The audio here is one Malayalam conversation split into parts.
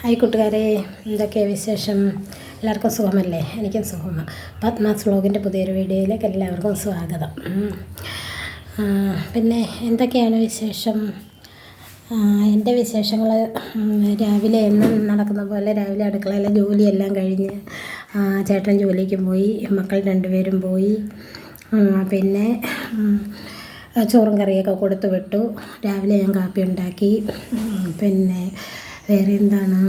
ഹായ് കൂട്ടുകാരെ എന്തൊക്കെയാണ് വിശേഷം? എല്ലാവർക്കും സുഖമല്ലേ? എനിക്കും സുഖമാണ് പത്മാസ് വ്ളോഗിന്റെ പുതിയൊരു വീഡിയോയിലേക്ക് എല്ലാവർക്കും സ്വാഗതം. പിന്നെ എന്തൊക്കെയാണ് വിശേഷം? എന്റെ വിശേഷങ്ങൾ രാവിലെ എന്നും നടക്കുന്ന പോലെ രാവിലെ അടുക്കളയിലെ ജോലിയെല്ലാം കഴിഞ്ഞ് ചേട്ടൻ ജോലിക്ക് പോയി മക്കൾ രണ്ടുപേരും പോയി പിന്നെ ചോറും കറിയൊക്കെ കൊടുത്തു വിട്ടു. രാവിലെ ഞാൻ കാപ്പി ഉണ്ടാക്കി പിന്നെ വേറെ എന്താണ്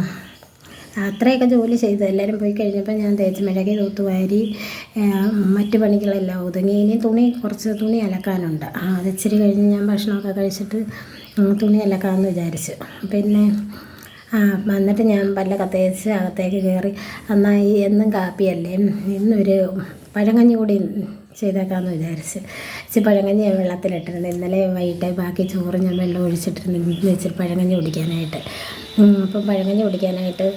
അത്രയൊക്കെ ജോലി ചെയ്തു. എല്ലാവരും പോയി കഴിഞ്ഞപ്പോൾ ഞാൻ തേച്ച് മെഴുകി തൂത്തുവാരി വാരി മറ്റു പണികളെല്ലാം ഒതുങ്ങി. ഇനി തുണി കുറച്ച് തുണി അലക്കാനുണ്ട്. ആ അത് ഇച്ചിരി കഴിഞ്ഞ് ഞാൻ ഭക്ഷണമൊക്കെ കഴിച്ചിട്ട് തുണി അലക്കാമെന്ന് വിചാരിച്ചു. പിന്നെ ആ എന്നിട്ട് ഞാൻ പല്ലൊക്കെ തേച്ച് അകത്തേക്ക് കയറി നന്നായി എന്നും കാപ്പിയല്ലേ? ഇന്നൊരു പഴങ്കഞ്ഞി കൂടി ചെയ്തേക്കാമെന്ന് വിചാരിച്ച്. ഇച്ചിരി പഴങ്കഞ്ഞി ഞാൻ വെള്ളത്തിലിട്ടിരുന്നു. ഇന്നലെ വൈകിട്ട് ബാക്കി ചോറ് ഞാൻ വെള്ളം ഒഴിച്ചിട്ടിരുന്നു. ഇച്ചിരി പഴങ്കഞ്ഞി കുടിക്കാനായിട്ട്. അപ്പം പഴങ്കഞ്ഞി കുടിക്കാനായിട്ട്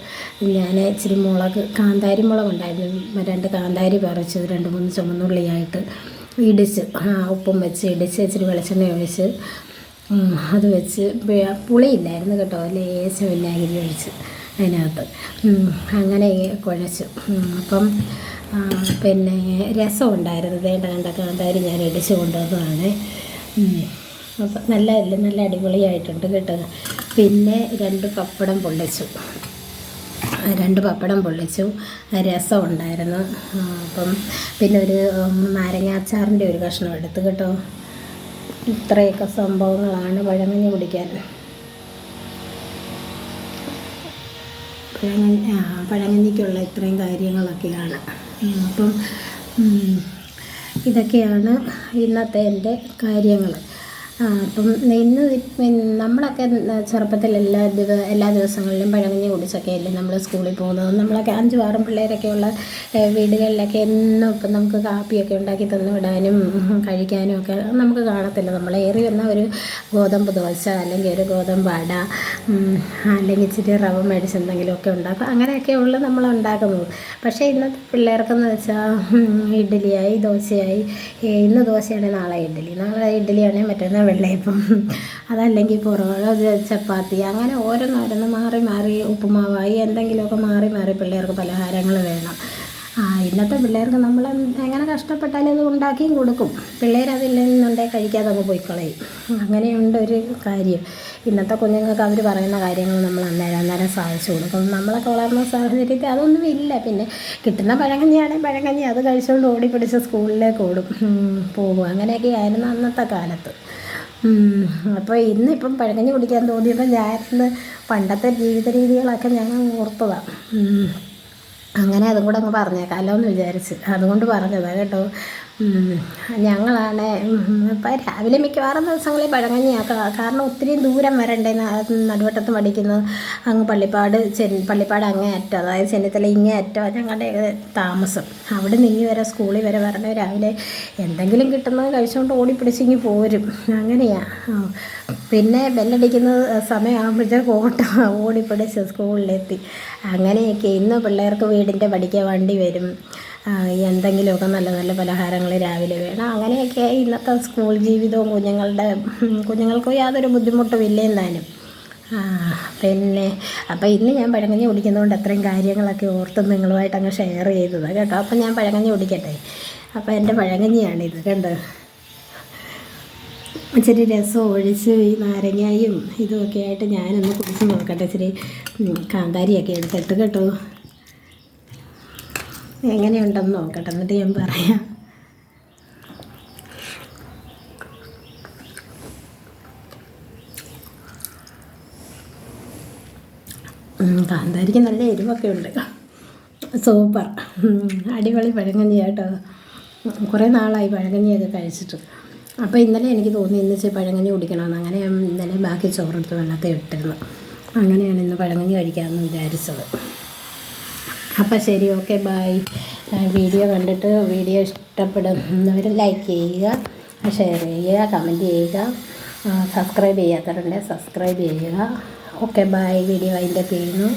ഞാൻ ഇച്ചിരി മുളക് കാന്താരി മുളക് ഉണ്ടായിരുന്നു. രണ്ട് കാന്താരി പറിച്ച് രണ്ട് മൂന്ന് ചുമന്നുള്ളിയായിട്ട് ഇടിച്ച് ഉപ്പും വെച്ച് ഇടിച്ച് ഇച്ചിരി വെളിച്ചെണ്ണ ഒഴിച്ച് അത് വെച്ച് പുളിയില്ലായിരുന്നു കേട്ടോ. ലേശം വിനാഗിരി ഒഴിച്ച് അതിനകത്ത്. അങ്ങനെ കുഴച്ചു. അപ്പം പിന്നെ രസം വേണ്ട കണ്ട കാന്താരി ഞാൻ ഇടിച്ച് കൊണ്ടുവന്നതാണ്. അപ്പം നല്ല നല്ല അടിപൊളിയായിട്ടുണ്ട് കേട്ടോ. പിന്നെ രണ്ട് പപ്പടം പൊള്ളിച്ചു. രണ്ട് പപ്പടം പൊള്ളിച്ചു. രസം ഉണ്ടായിരുന്നു അപ്പം പിന്നെ ഒരു നാരങ്ങാച്ചാറിന്റെ ഒരു കഷ്ണം എടുത്ത് കേട്ടോ. ഇത്രയൊക്കെ സംഭവങ്ങളാണ് പഴമഞ്ഞ് കുടിക്കാൻ. പഴങ്കഞ്ഞി പഴങ്ങഞ്ഞിക്കുള്ള ഇത്രയും കാര്യങ്ങളൊക്കെയാണ്. അപ്പം ഇതൊക്കെയാണ് ഇന്നത്തെ എന്റെ കാര്യങ്ങൾ. അപ്പം ഇന്ന് നമ്മളൊക്കെ ചെറുപ്പത്തിൽ എല്ലാ ദിവ എല്ലാ ദിവസങ്ങളിലും പഴങ്കഞ്ഞി കുടിച്ചൊക്കെ അല്ലേ നമ്മൾ സ്കൂളിൽ പോകുന്നത്. നമ്മളൊക്കെ അഞ്ചും ആറും പിള്ളേരൊക്കെ ഉള്ള ഏ, വീടുകളിലൊക്കെ എന്നും ഇപ്പം നമുക്ക് കാപ്പിയൊക്കെ ഉണ്ടാക്കി തന്നു വിടാനും കഴിക്കാനും ഒക്കെ നമുക്ക് കാണത്തില്ല. നമ്മൾ ഏറി വന്ന ഒരു ഗോതമ്പ് ദോശ അല്ലെങ്കിൽ ഒരു ഗോതമ്പ് അട അല്ലെങ്കിൽ ഇച്ചിരി റവ മേടിച്ച് എന്തെങ്കിലുമൊക്കെ ഉണ്ടാക്കും. അങ്ങനെയൊക്കെ ഉള്ളു നമ്മൾ ഉണ്ടാക്കുന്നത്. പക്ഷേ ഇന്നത്തെ പിള്ളേർക്കെന്ന് വെച്ചാൽ ഇഡ്ഡലിയായി ദോശയായി. ഇന്ന് ദോശയാണെങ്കിൽ നാളെ ഇഡ്ഡലി. നാളെ ഇഡ്ഡലിയാണെങ്കിൽ മറ്റന്നാൾ വെള്ളയപ്പം അതല്ലെങ്കിൽ പൊറോട്ട ചപ്പാത്തി അങ്ങനെ ഓരോന്നോരോന്ന് മാറി മാറി ഉപ്പുമാവായി എന്തെങ്കിലുമൊക്കെ മാറി മാറി പിള്ളേർക്ക് പലഹാരങ്ങൾ വേണം. ആ ഇന്നത്തെ പിള്ളേർക്ക് നമ്മൾ എങ്ങനെ കഷ്ടപ്പെട്ടാലും അത് ഉണ്ടാക്കിയും കൊടുക്കും. പിള്ളേരതില്ലെന്നുണ്ടെങ്കിൽ കഴിക്കാതെ അങ്ങ് പോയി കളയും അങ്ങനെയുണ്ട് ഒരു കാര്യം. ഇന്നത്തെ കുഞ്ഞുങ്ങൾക്ക് അവർ പറയുന്ന കാര്യങ്ങൾ നമ്മൾ അന്നേരം അന്നേരം സാധിച്ചു കൊടുക്കും. നമ്മളൊക്കെ വളർന്ന സാഹചര്യത്തിൽ അതൊന്നും ഇല്ല. പിന്നെ കിട്ടുന്ന പഴങ്കഞ്ഞിയാണെങ്കിൽ പഴങ്കഞ്ഞി അത് കഴിച്ചുകൊണ്ട് ഓടിപ്പിടിച്ച് സ്കൂളിലേക്ക് ഓടും. പോകും അങ്ങനെയൊക്കെ ആയിരുന്നു അന്നത്തെ കാലത്ത്. അപ്പോൾ ഇന്നിപ്പം പഴങ്കഞ്ഞി കുടിക്കാൻ തോന്നിയപ്പോൾ ഞാൻ പണ്ടത്തെ ജീവിത രീതികളൊക്കെ ഞാൻ ഓർത്തതാണ്. അങ്ങനെ അതും കൂടെ അങ്ങ് പറഞ്ഞേക്കാമല്ലോ എന്ന് വിചാരിച്ച്. അതുകൊണ്ട് പറഞ്ഞതാണ് കേട്ടോ. ഞങ്ങളാണ് ഇപ്പം രാവിലെ മിക്കവാറും ദിവസങ്ങളിൽ പഴങ്ങഞ്ഞിയാക്കുക കാരണം ഒത്തിരി ദൂരം വരണ്ടേ നടുവട്ടത്ത് പഠിക്കുന്നത് അങ്ങ് പള്ളിപ്പാട് ചെൻ പള്ളിപ്പാട് അങ്ങേ അറ്റം അതായത് ചെന്നിത്തല ഇങ്ങേ അറ്റം ഞങ്ങളുടെ താമസം. അവിടെ നിന്ന് വരെ സ്കൂളിൽ വരെ വരണേ രാവിലെ എന്തെങ്കിലും കിട്ടുന്നത് കഴിച്ചുകൊണ്ട് ഓടിപ്പിടിച്ചിങ്ങി പോരും. അങ്ങനെയാ. ആ. പിന്നെ ബെല്ലടിക്കുന്ന സമയമാകുമ്പോഴത്തേക്ക് ഓട്ടം ഓടിപ്പിടിച്ച് സ്കൂളിലെത്തി. അങ്ങനെയൊക്കെ ഇന്ന് പിള്ളേർക്ക് വീടിന്റെ പഠിക്കാൻ വണ്ടി വരും. എന്തെങ്കിലുമൊക്കെ നല്ല നല്ല പലഹാരങ്ങൾ രാവിലെ വേണം. അങ്ങനെയൊക്കെ ഇന്നത്തെ സ്കൂൾ ജീവിതവും കുഞ്ഞുങ്ങളുടെ കുഞ്ഞുങ്ങൾക്കും യാതൊരു ബുദ്ധിമുട്ടും ഇല്ലെന്നാലും പിന്നെ അപ്പോൾ ഇന്ന് ഞാൻ പഴങ്കഞ്ഞി കുടിക്കുന്നതുകൊണ്ട് അത്രയും കാര്യങ്ങളൊക്കെ ഓർത്ത് നിങ്ങളുമായിട്ട് അങ്ങ് ഷെയർ ചെയ്തതാണ് കേട്ടോ. അപ്പം ഞാൻ പഴങ്കഞ്ഞി കുടിക്കട്ടെ? അപ്പോൾ എന്റെ പഴങ്കഞ്ഞിയാണിത് കണ്ടോ? ഇച്ചിരി രസം ഒഴിച്ച് ഈ നാരങ്ങയും ഇതുമൊക്കെ ആയിട്ട് ഞാനൊന്ന് കുടിച്ച് നോക്കട്ടെ. ഇച്ചിരി കാന്താരിയൊക്കെ എടുത്തിട്ട് കേട്ടോ. എങ്ങനെയുണ്ടെന്ന് നോക്കട്ടെ എന്നിട്ട് ഞാൻ പറയാം. കാന്താരിക്ക് നല്ല എരിവൊക്കെ ഉണ്ട്. സൂപ്പർ. അടിപൊളി പഴങ്കഞ്ഞി കേട്ടോ. കുറേ നാളായി പഴങ്കഞ്ഞിയൊക്കെ കഴിച്ചിട്ട്. അപ്പോൾ ഇന്നലെ എനിക്ക് തോന്നി ഇന്ന് ഇച്ചിരി പഴങ്കഞ്ഞി കുടിക്കണമെന്ന്. അങ്ങനെ ഇന്നലെ ബാക്കി ചോറെടുത്ത് വെള്ളത്തിൽ ഇട്ടിരുന്നു. അങ്ങനെയാണ് ഇന്ന് പഴങ്കഞ്ഞി കഴിക്കാമെന്ന് വിചാരിച്ചത്. അപ്പോൾ ശരി ഓക്കെ ബൈ. വീഡിയോ കണ്ടിട്ട് വീഡിയോ ഇഷ്ടപ്പെടുന്നവർ ലൈക്ക് ചെയ്യുക ഷെയർ ചെയ്യുക കമന്റ് ചെയ്യുക. സബ്സ്ക്രൈബ് ചെയ്യാത്തവരുണ്ടെങ്കിൽ സബ്സ്ക്രൈബ് ചെയ്യുക. Okay bye. വീഡിയോ അതിന്റെ ചെയ്യുന്നു